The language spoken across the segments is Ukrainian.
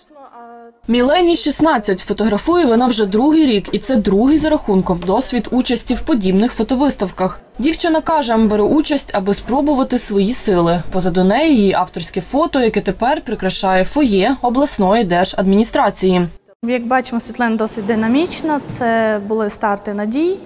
страшно, а Мілені 16. Фотографує вона вже другий рік, і це другий за рахунком досвід участі в подібних фотовиставках. Дівчина каже, бере участь, аби спробувати свої сили. Позаду неї її авторське фото, яке тепер прикрашає фоє обласної держадміністрації. як бачимо, світлина досить динамічна. Це були старти надій.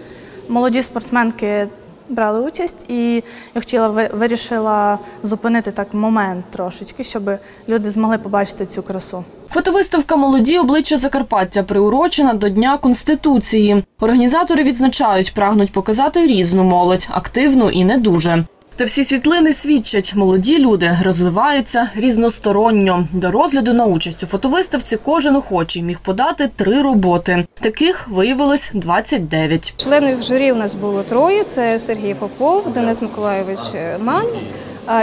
Молоді спортсменки брали участь, і я хотіла ви- вирішила зупинити так момент трошечки, щоб люди змогли побачити цю красу. Фотовиставка Молоді обличчя Закарпаття приурочена до Дня Конституції. Організатори відзначають, прагнуть показати різну молодь, активну і не дуже. Та всі світлини свідчать, молоді люди розвиваються різносторонньо. До розгляду на участь у фотовиставці кожен охочий міг подати три роботи. Таких виявилось 29. Членів журі у нас було троє: це Сергій Попов, Денис Миколайович Ман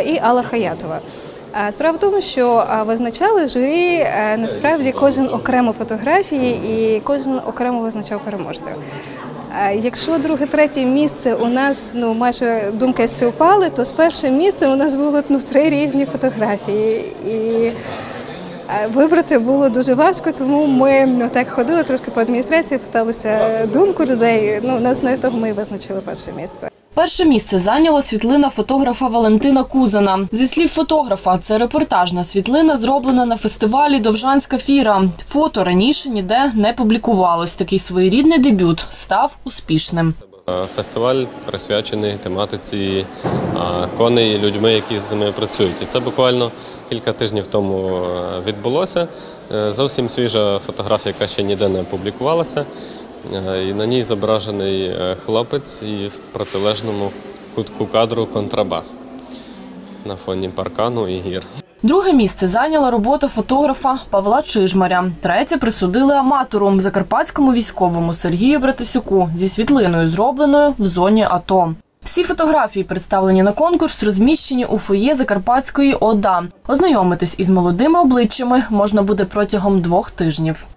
і Алла Хаятова. А, Справа в тому, що визначали журі е, насправді кожен окремо фотографії і кожен окремо визначав переможця. Якщо друге, третє місце у нас ну майже думки співпали, то з першим місцем у нас було ну, три різні фотографії. І Е, Вибрати було дуже важко, тому ми ну, так ходили трошки по адміністрації, питалися думку людей. Ну, на основі того ми визначили перше місце. Перше місце зайняла світлина фотографа Валентина Кузана. Зі слів фотографа, це репортажна світлина, зроблена на фестивалі Довжанська фіра. Фото раніше ніде не публікувалось. Такий своєрідний дебют став успішним. Е, Фестиваль присвячений тематиці коней і людьми, які з ними працюють. І це буквально кілька тижнів тому е, відбулося. Е, Зовсім свіжа фотографія, яка ще ніде не публікувалася. Е, І на ній зображений е, хлопець і в протилежному кутку кадру контрабас на фоні паркану і гір. Друге місце зайняла робота фотографа Павла Чижмаря. Третє присудили аматору закарпатському військовому Сергію Братасюку зі світлиною, зробленою в зоні АТО. Всі фотографії, представлені на конкурс, розміщені у фоє Закарпатської ОДА. Ознайомитись із молодими обличчями можна буде протягом двох тижнів.